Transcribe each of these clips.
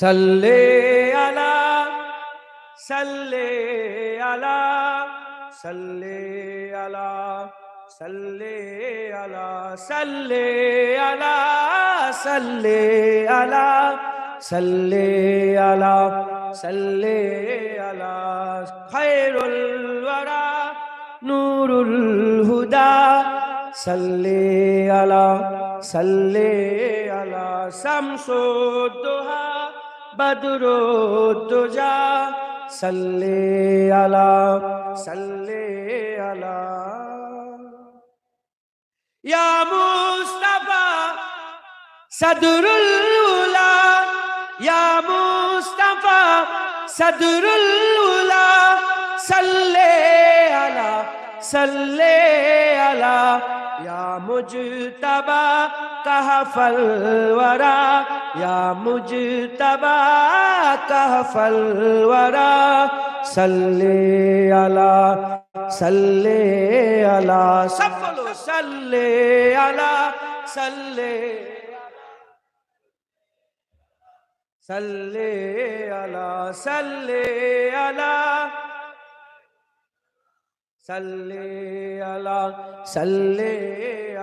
সাল্লে আলা সাল্লে আলা সাল্লে আলা সাল্লে আলা সাল্লে আলা সাল্লে আলা সাল্লে আলা সাল্লে আলা। খায়রুল ওয়ারা, নূরুল হুদা, সাল্লে আলা সাল্লে আলা শামসুদ্দোহা বদরুদ্দোজা, সাল্লে আলা সাল্লে আলা। ইয়া মুস্তাফা সদরুল উলা, ইয়া মুস্তাফা সদরুল উলা, সাল্লে আলা সাল্লে আলা। یا مجھ تبا کہا فلورا یا مجھ تبا کہا فلورا سلے اللہ سلے اللہ سب بولو سلے اللہ سلے سلے اللہ سلے اللہ সাল্লে আলা সাল্লে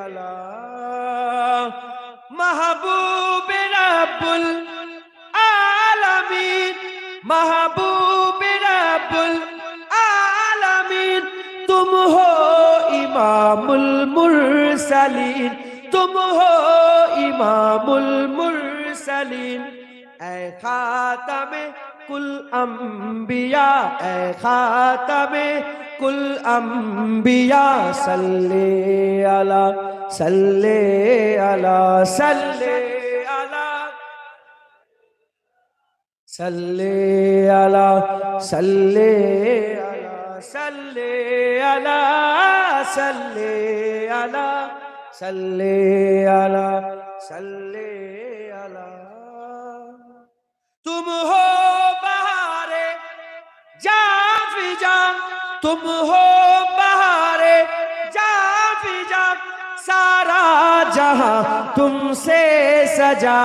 আলা। মাহবুব রাব্বুল আলামিন, মাহবুব রাব্বুল আলামিন। তুম হো ইমামুল মুরসালিন, তুম হো ইমামুল মুরসালিন। এ খাতামে কুল আম্বিয়া, এ খাতামে কুল আম্বিয়া সাল্লে আলা সাল্লে আলা সাল্লে আলা। সাল্লে আলা সাল্লে আলা সাল্লে আলা সাল্লে আলা সাল্লে আলা সাল্লে আলা। তুম হো বাহারে, যা जाफिजा तुम हो बहारे जाफिजा सारा जहां तुमसे सजा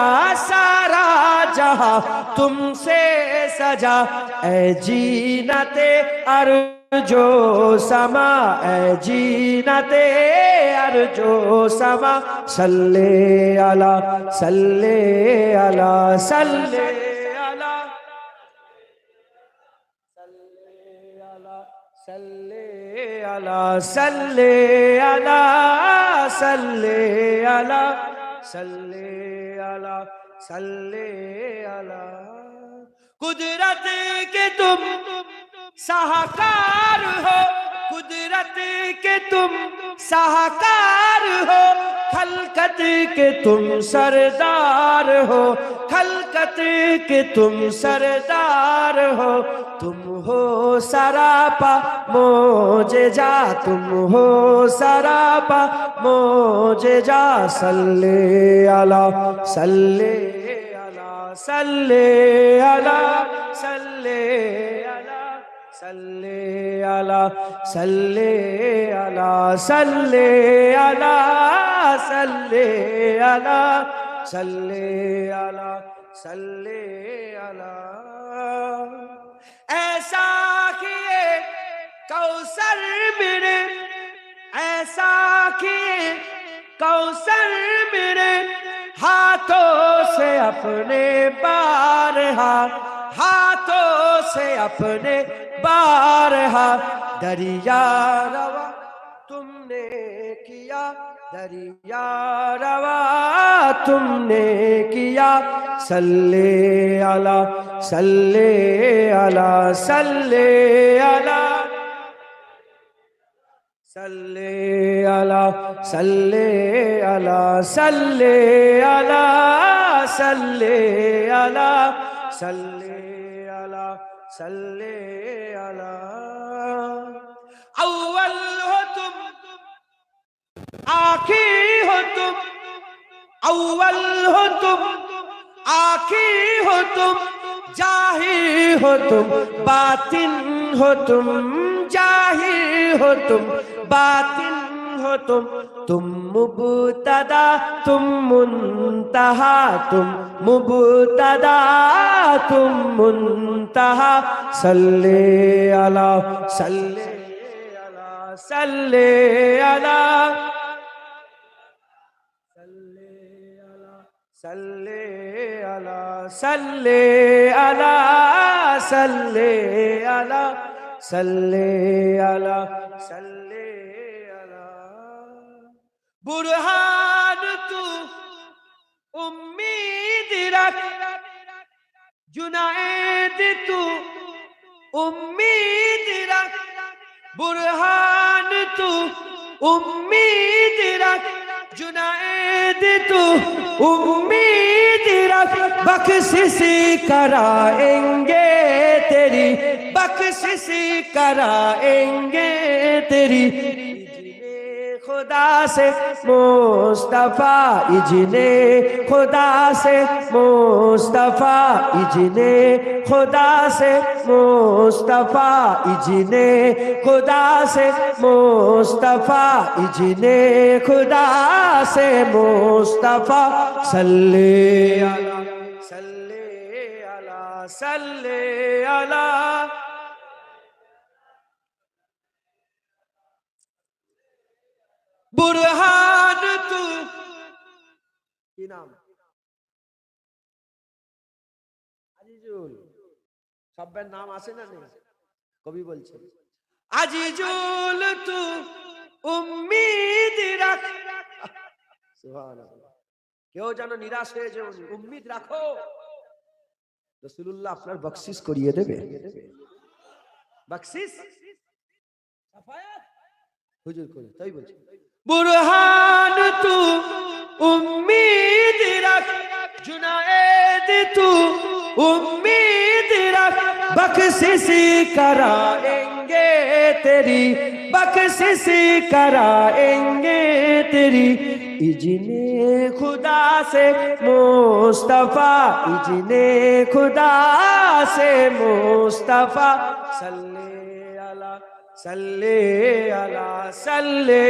सारा जहां तुमसे सजा ऐ जीनते अर्जो समा ऐ जीनते अर्जो समा सल्ले अला सल्ले अला सल्ले अला सल्ले صلی علی صلی علی صلی علی صلی علی صلی علی قدرت کے تم سہاکار ہو قدرت کے تم ساہکار ہو، خلقت کے تم سردار ہو، خلقت کے تم سردار ہو۔ تم ہو سراپا موجے جا تم ہو سراپا موجے جا سلے اللہ سلے اللہ سلے اللہ سلے ایسا کیے کوسر میرے ایسا کیے کوسر میرے ہاتھوں سے اپنے بارہا ہاتھوں سے اپنے بارہا دریا روا، تم نے کیا، دریا روا، تم نے کیا۔ سلے علی سلے علی سلے علی سلے علی سلے علی سلے علی سلے علی سلے صلي على أول هتم آخي هتم أول هتم آخي هتم جاهي هتم باطن هتم جاهي هتم باطن हो तुम तुम मुबतदा तुम मुंतहा तुम मुबतदा तुम मुंतहा सल्ले अला सल्ले अला सल्ले अला सल्ले अला सल्ले अला सल्ले अला सल्ले अला सल्ले বুরহান তু উম্মিদ রাখ। জুনায়েদ তু উম্মিদ রাখ। বুরহান তু উম্মিদ রাখ। জুনায়েদ তু উম্মিদ রাখ। বখশিশ করায়েঙ্গে তেরি। বখশিশ করায়েঙ্গে তেরি। खुदा से मुस्तफा इजने खुदा से मुस्तफा इजने खुदा से मुस्तफा इजने खुदा से मुस्तफा इजने खुदा से मुस्तफा सल्ले अला सल्ले अला सल्ले अला বুরহান তু কি নাম? আজিজুল। সবের নাম আছে না নেই? কবি বলছে আজিজুল তু উম্মিদ রাখ। সুবহানাল্লাহ। কেউ যেন নিরাশ হয়ে যাও উম্মিদ রাখো। রসুল্লাহ আপনার বকশিস করিয়ে দেবে? বকশিস? সাফায়াত? হুজুর করে তাই বলছি बुरहान तू उम्मीद रख जुनाएद तू उम्मीद रख बख्शिश कराएंगे तेरी बख्शिश कराएंगे तेरी इजने खुदा से मुस्तफ़ा इजने खुदा से मुस्तफ़ा सल्ले अला सल्ले अला सल्ले